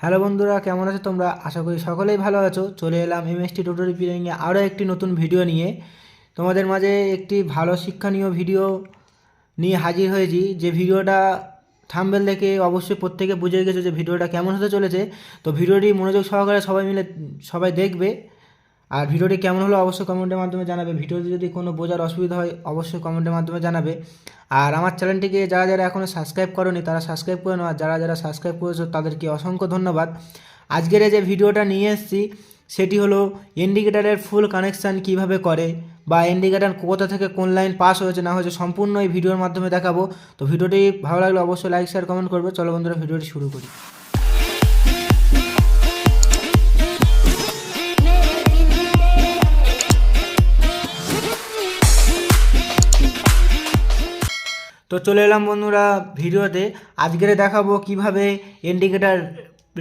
Hello বন্ধুরা, কেমন আছো তোমরা? আশা করি সকলেই ভালো আছো। চলে এলাম এমএসটি টোটো রিপেয়ারিংয়ে আরও একটি নতুন ভিডিও নিয়ে। তোমাদের মাঝে একটি ভালো শিক্ষণীয় ভিডিও নিয়ে হাজির হয়েছি। যে ভিডিওটা থাম্বেল দেখে অবশ্যই প্রত্যেকে বুঝে গেছো যে ভিডিওটা কেমন হতে চলেছে। তো ভিডিওটি মনোযোগ সহকারে সবাই মিলে সবাই দেখবে। আর ভিডিওটি কেমন হলো অবশ্যই কমেন্টের মাধ্যমে জানাবে। ভিডিওতে যদি কোনো বোঝার অসুবিধা হয়, অবশ্যই কমেন্টের মাধ্যমে জানাবে। আর আমার চ্যানেলটিকে যারা যারা এখনও সাবস্ক্রাইব করনি, তারা সাবস্ক্রাইব করে নেওয়া যারা যারা সাবস্ক্রাইব করেছ, তাদেরকে অসংখ্য ধন্যবাদ। আজকের যে ভিডিওটা নিয়ে এসেছি, সেটি হলো ইন্ডিকেটারের ফুল কানেকশান কীভাবে করে, বা ইন্ডিকেটার কোথা থেকে কোন লাইন পাস হয়েছে, না হয়েছে, সম্পূর্ণ এই ভিডিওর মাধ্যমে দেখাবো। তো ভিডিওটি ভালো লাগলে অবশ্যই লাইক, শেয়ার, কমেন্ট করবে। চলো বন্ধুরা, ভিডিওটি শুরু করি। তো চলে এলাম বন্ধুরা ভিডিওতে। আজকের দেখাবো কীভাবে ইন্ডিকেটার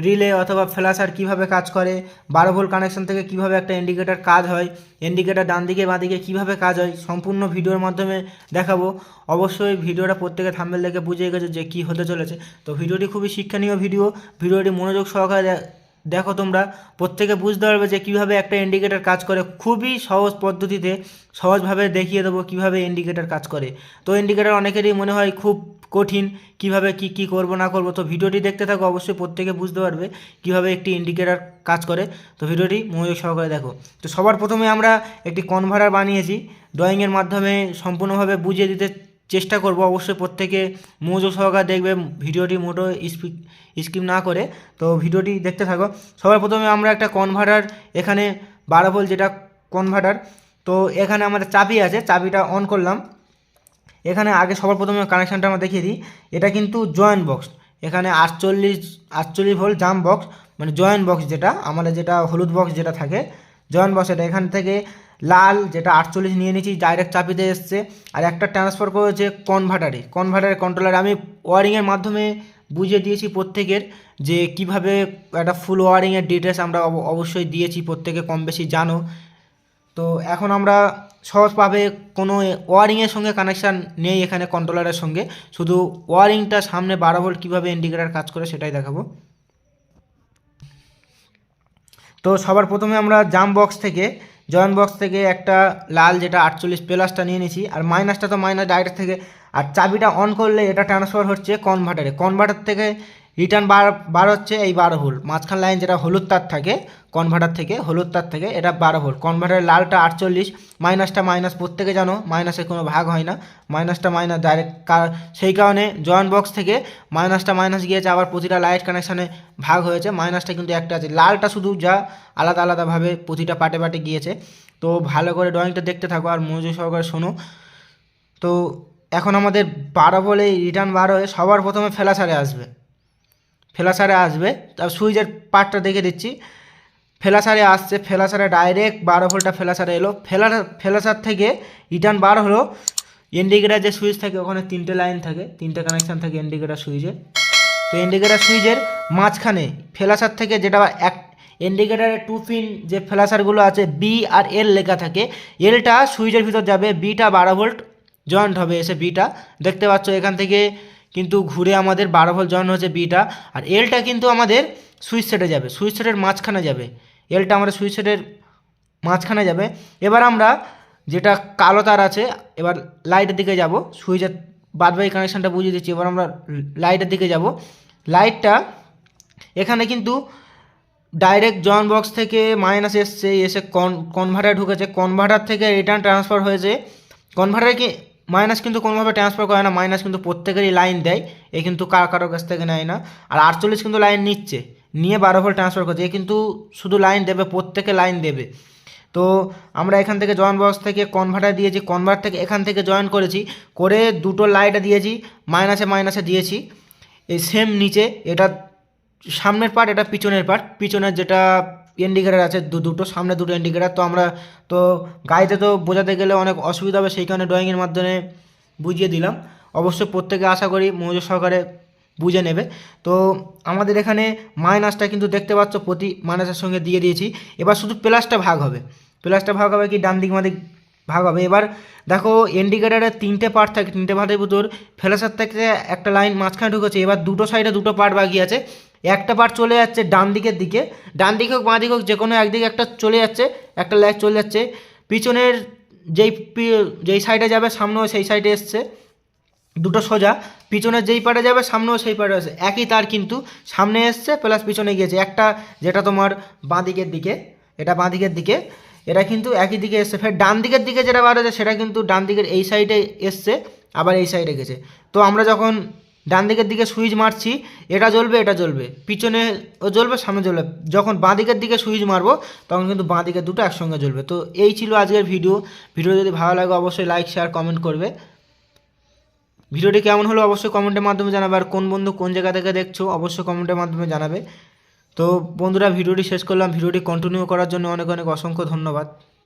রিলে অথবা ফ্ল্যাশার কীভাবে কাজ করে, বারো ভোল্ট কানেকশন থেকে কীভাবে একটা ইন্ডিকেটার কাজ হয় ইন্ডিকেটার ডান দিকে বাঁ দিকে কীভাবে কাজ হয়, সম্পূর্ণ ভিডিওর মাধ্যমে দেখাবো। অবশ্যই ভিডিওটা প্রত্যেকে থাম্বেল দেখে বুঝে গেছে যে কী হতে চলেছে। তো ভিডিওটি খুবই শিক্ষণীয় ভিডিও, ভিডিওটি মনোযোগ সহকারে দেখো তোমরা, প্রত্যেকে বুঝতে পারবে যে কীভাবে একটা ইন্ডিকেটার কাজ করে। খুবই সহজ পদ্ধতিতে সহজভাবে দেখিয়ে দেবো কীভাবে ইন্ডিকেটার কাজ করে। তো ইন্ডিকেটার অনেকেরই মনে হয় খুব কঠিন, কীভাবে কি কি করব, না করব। তো ভিডিওটি দেখতে থাকো, অবশ্যই প্রত্যেকে বুঝতে পারবে কীভাবে একটি ইন্ডিকেটার কাজ করে। তো ভিডিওটি মনোযোগ সহকারে দেখো। তো সবার প্রথমে আমরা একটি কনভার্টার বানিয়েছি। ড্রয়িংয়ের মাধ্যমে সম্পূর্ণভাবে বুঝিয়ে দিতে চেষ্টা করব। অবশ্যই প্রত্যেকে মনোযোগ সহকারে দেখবে, ভিডিওটি মোটো স্কিপ না করে। তো ভিডিওটি দেখতে থাকো। সবার প্রথমে আমরা একটা কনভার্টার এখানে বারো ভোল্ট যেটা কনভার্টার তো এখানে আমাদের চাবি আছে। চাবিটা অন করলাম। এখানে আগে সবার প্রথমে কানেকশানটা আমরা দেখিয়ে দিই। এটা কিন্তু জয়েন্ট বক্স এখানে আটচল্লিশ আটচল্লিশ ভোল্ট জাম বক্স মানে জয়েন্ট বক্স যেটা, আমাদের যেটা হলুদ বক্স যেটা থাকে জয়েন্ট বক্স এটা। এখান থেকে লাল, যেটা আটচল্লিশ নিয়ে নিয়েছি ডাইরেক্ট চাপিতে এসছে। আর একটা ট্রান্সফার করেছে কনভার্টারে কনভার্টারের কন্ট্রোলার আমি ওয়ারিংয়ের মাধ্যমে বুঝিয়ে দিয়েছি প্রত্যেকের যে কীভাবে একটা ফুল ওয়ারিংয়ের ডিটেলস আমরা অব- অবশ্যই দিয়েছি, প্রত্যেকে কম বেশি জানো। তো এখন আমরা সহজভাবে কোনো ওয়ারিংয়ের সঙ্গে কানেকশান নেই এখানে কন্ট্রোলারের সঙ্গে। শুধু ওয়ারিংটা সামনে বারো ভোল্ট কীভাবে ইন্ডিকেটার কাজ করে সেটাই দেখাবো। তো সবার প্রথমে আমরা জাম বক্স থেকে জয়েন্ট বক্স থেকে একটা লাল যেটা আটচল্লিশ প্লাসটা নিয়ে নিয়েছি আর মাইনাসটা তো মাইনাস ডাইরেক্ট থেকে, আর চাবিটা অন করলে এটা ট্রান্সফার হচ্ছে কনভার্টারে কনভার্টার থেকে রিটার্ন বার বার হচ্ছে এই বারো ভোল্ট মাঝখান লাইন যেটা হলুদ তার থাকে কনভার্টার থেকে হলুদ তার থেকে, এটা বারো ভোল্ট কনভার্টারের লালটা আটচল্লিশ মাইনাসটা মাইনাস প্রত্যেকে জানো মাইনাসে কোনো ভাগ হয় না। মাইনাসটা মাইনাস ডাইরেক্ট কার সেই কারণে জয়েন্ট বক্স থেকে মাইনাসটা মাইনাস গিয়েছে, আবার প্রতিটা লাইট কানেকশানে ভাগ হয়েছে। মাইনাসটা কিন্তু একটা আছে। লালটা শুধু যা আলাদা আলাদাভাবে প্রতিটা পাটে পাটে গিয়েছে। তো ভালো করে ড্রয়িংটা দেখতে থাকো আর মনোযোগ সহকারে শোনো। তো এখন আমাদের বারো বলে রিটার্ন বারো হয়ে সবার প্রথমে ফেলাসারে আসবে। ফেলাসারে আসবে। তার সুইচের পার্টটা দেখে দিচ্ছি। ফেলাসারে আসছে ফেলাসারে ডাইরেক্ট বারো ভোল্টটা ফেলাসারে এলো। ফেলা ফেলাসার থেকে রিটার্ন বার হলো। ইন্ডিকেটার যে সুইচ থাকে, ওখানে তিনটে লাইন থাকে, তিনটে কানেকশান থাকে ইন্ডিকেটার সুইচে। তো ইন্ডিকেটার সুইচের মাঝখানে ফেলাসার থেকে যেটা এক, ইন্ডিকেটারের টু পিন যে ফ্ল্যাশারগুলো আছে বি আর এল লেখা থাকে এলটা সুইচের ভিতর যাবে বিটা বারো ভোল্ট জয়েন্ট হবে, এসে বিটা দেখতে পাচ্ছ এখান থেকে কিন্তু ঘুরে আমাদের বারো ভোল্ট জয়েন্ট হচ্ছে বিটা, আর এলটা কিন্তু আমাদের সুইচ সেটে যাবে, সুইচ সেটের মাঝখানে যাবে। এলটা আমাদের সুইচ সেটের মাঝখানে যাবে। এবার আমরা যেটা কালো তার আছে, এবার লাইটের দিকে যাব, সুইচের বাদবাকি কানেকশানটা বুঝিয়ে দিচ্ছি, এবার আমরা লাইটের দিকে যাব। লাইটটা এখানে কিন্তু ডাইরেক্ট জয়েন বক্স থেকে মাইনাস এসছে, এসে কন কনভার্টার ঢুকেছে কনভার্টার থেকে রিটার্ন ট্রান্সফার হয়েছে। কনভার্টারে কি মাইনাস কিন্তু কোনোভাবে ট্রান্সফার করে না, মাইনাস কিন্তু প্রত্যেকেরই লাইন দেয়, এ কিন্তু কারও কারোর কাছ থেকে নেয় না। আর আটচল্লিশ কিন্তু লাইন নিচ্ছে, নিয়ে বারো ভোল্ট ট্রান্সফার করছে, এ কিন্তু শুধু লাইন দেবে, প্রত্যেকে লাইন দেবে। তো আমরা এখান থেকে জয়েন্ট বক্স থেকে কনভার্টার দিয়েছি কনভার্ট থেকে এখান থেকে জয়েন করেছি, করে দুটো লাইটে দিয়েছি, মাইনাসে মাইনাসে দিয়েছি, এই সেম নিচে, এটা সামনের পার্ট এটা পিছনের পার্ট পিছনের যেটা ইন্ডিকেটার আছে, দু, দুটো, সামনে দুটো ইন্ডিকেটার তো আমরা, তো গাড়িতে তো বোঝাতে গেলে অনেক অসুবিধা হবে সেই কারণে ড্রয়িংয়ের মাধ্যমে বুঝিয়ে দিলাম। অবশ্যই প্রত্যেকে আশা করি মনোযোগ সহকারে বুঝে নেবে। তো আমাদের এখানে মাইনাসটা কিন্তু দেখতে পাচ্ছ, প্রতি মাইনাসের সঙ্গে দিয়ে দিয়েছি। এবার শুধু প্লাসটা ভাগ হবে। প্লাসটা ভাগ হবে কি, ডান দিক মাদিক ভাগ হবে। এবার দেখো ইন্ডিকেটারের তিনটে পার্ট থাকে, তিনটে পার্টের ভিতর ফ্ল্যাশার থেকে একটা লাইন মাঝখানে ঢুকেছে। এবার দুটো সাইডে দুটো পার্ট বাকি আছে। একটা পার্ট চলে যাচ্ছে ডান দিকের দিকে। ডান দিকে হোক, বাঁ দিকে হোক যে কোনো একদিকে একটা চলে যাচ্ছে, একটা লাইট চলে যাচ্ছে। পিছনের যেই যেই সাইডে যাবে, সামনেও সেই সাইডে এসছে। দুটো সোজা। পিছনের যেই পারে যাবে, সামনেও সেই পারে আসে একই তার কিন্তু সামনে এসছে প্লাস পিছনে গিয়েছে। একটা যেটা তোমার বাঁ দিকের দিকে, এটা বাঁ দিকের দিকে, এটা কিন্তু একই দিকে এসছে। ফের ডান দিকের দিকে যেটা বার সেটা কিন্তু ডান দিকের এই সাইডে এসছে, আবার এই সাইডে গেছে। তো আমরা যখন ডান দিকের দিকে সুইচ মারছি, এটা জ্বলবে এটা জ্বলবে। পিছনে ও জ্বলবে, সামনে জ্বলবে। যখন বাঁ দিকের দিকে সুইচ মারবো, তখন কিন্তু বাঁ দিকের দুটো একসঙ্গে জ্বলবে। তো এই ছিল আজকের ভিডিও। ভিডিও যদি ভালো লাগে, অবশ্যই লাইক শেয়ার কমেন্ট করবে। ভিডিওটি কেমন হলো অবশ্যই কমেন্টের মাধ্যমে জানাবে। আর কোন বন্ধু কোন জায়গা থেকে দেখছ, অবশ্যই কমেন্টের মাধ্যমে জানাবে। তো বন্ধুরা, ভিডিওটি শেষ করলাম। ভিডিওটি কন্টিনিউ করার জন্য অনেক অনেক অসংখ্য ধন্যবাদ।